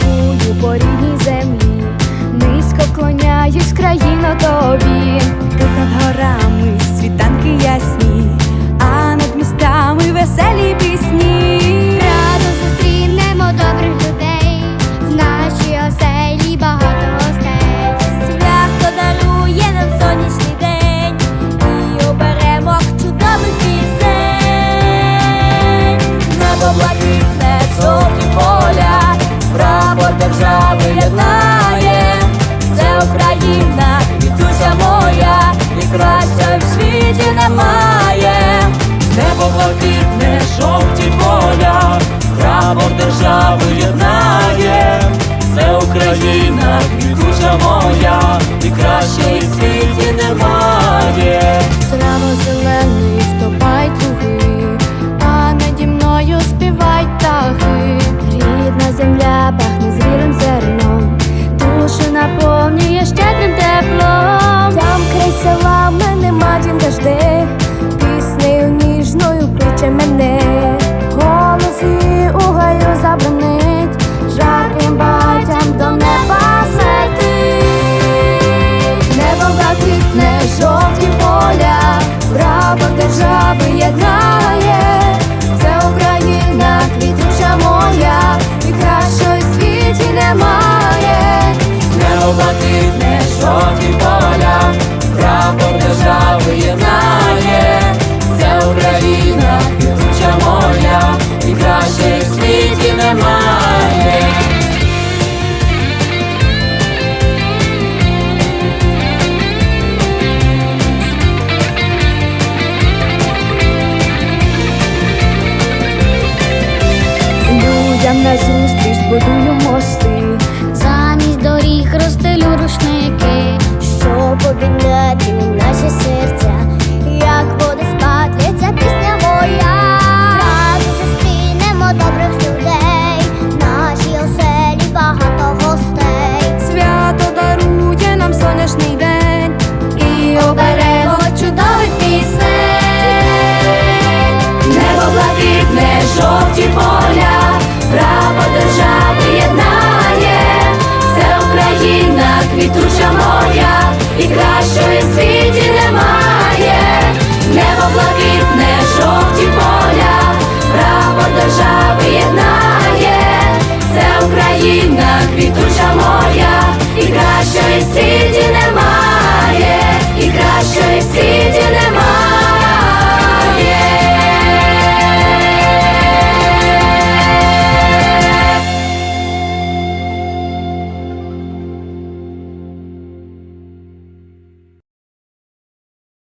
Крокую по рідній землі, низько клоняюсь країно тобі. держави єднає, це Україна, і вітуся моя, і краща в світі немає, небо блакитне, жовті поля, прапор держави єднає, це Україна, і квітуча моя. жовті поля, право держави єднає, це Україна, квітуча моя, і кращої світі немає, не облатитне жовті поля, право держави єднає, це Україна, квітуча моя, і краще. ವಧುವಿನ квітуча мова.